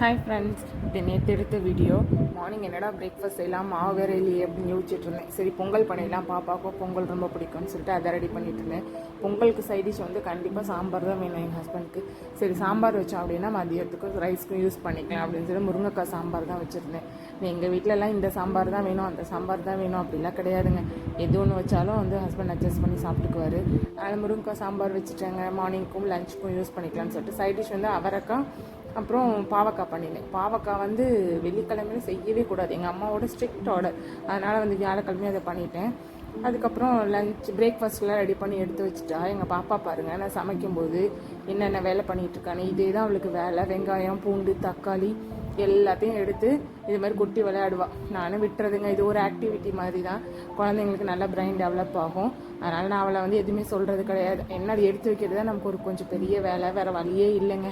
Hi friends இது நேற்று எடுத்த வீடியோ மார்னிங் என்னடா பிரேக்ஃபாஸ்ட் செய்யலாம் மாவு வேறு இல்லையே அப்படின்னு யோசிச்சுட்டு இருந்தேன். சரி பொங்கல் பண்ணிடலாம் பாப்பாவுக்கும் பொங்கல் ரொம்ப பிடிக்கும்னு சொல்லிட்டு அதை ரெடி பண்ணிட்டு இருந்தேன். பொங்கலுக்கு சைடிஷ் வந்து கண்டிப்பாக சாம்பார் தான் வேணும் எங்கள் ஹஸ்பண்டுக்கு சரி சாம்பார் வச்சோம் அப்படின்னா மதியத்துக்கு ரைஸ்க்கும் யூஸ் பண்ணிக்கலாம் அப்படின்னு சொல்லி முருங்கைக்காய் சாம்பார் தான் வச்சுருந்தேன். எங்கள் வீட்டிலலாம் இந்த சாம்பார் தான் வேணும் அந்த சாம்பார் தான் வேணும் அப்படிலாம் கிடையாதுங்க. எது ஒன்று வச்சாலும் வந்து ஹஸ்பண்ட் அட்ஜஸ்ட் பண்ணி சாப்பிட்டுக்குவாரு. அதனால் முருங்கைக்காய் சாம்பார் வச்சுட்டாங்க. மார்னிங்க்கும் லஞ்சுக்கும் யூஸ் பண்ணிக்கலாம்னு சொல்லிட்டு சைடிஷ் வந்து அவரைக்காய் அப்புறம் பாவக்காய் பண்ணினேன். பாவக்காய் வந்து வெள்ளிக்கிழமையில செய்யவே கூடாது. எங்கள் அம்மாவோட ஸ்ட்ரிக்ட் ஆர்டர் அதனால் வந்து வியாழக்கிழமையும் அதை பண்ணிட்டேன். அதுக்கப்புறம் லஞ்ச் பிரேக்ஃபாஸ்ட்லாம் ரெடி பண்ணி எடுத்து வச்சுட்டா. எங்கள் பாப்பா பாருங்க நான் சமைக்கும்போது என்னென்ன வேலை பண்ணிகிட்ருக்கானே இதே தான் அவளுக்கு வேலை. வெங்காயம் பூண்டு தக்காளி எல்லாத்தையும் எடுத்து இது மாதிரி கொட்டி விளையாடுவாள் நானும் விட்டுறதுங்க. இது ஒரு ஆக்டிவிட்டி மாதிரி தான் குழந்தைங்களுக்கு நல்லா பிரெயின் டெவலப் ஆகும். அதனால் நான் அவளை வந்து எதுவுமே சொல்கிறது கிடையாது. என்ன அது எடுத்து வைக்கிறது தான் நமக்கு ஒரு கொஞ்சம் பெரிய வேலை. வேறு வழியே இல்லைங்க.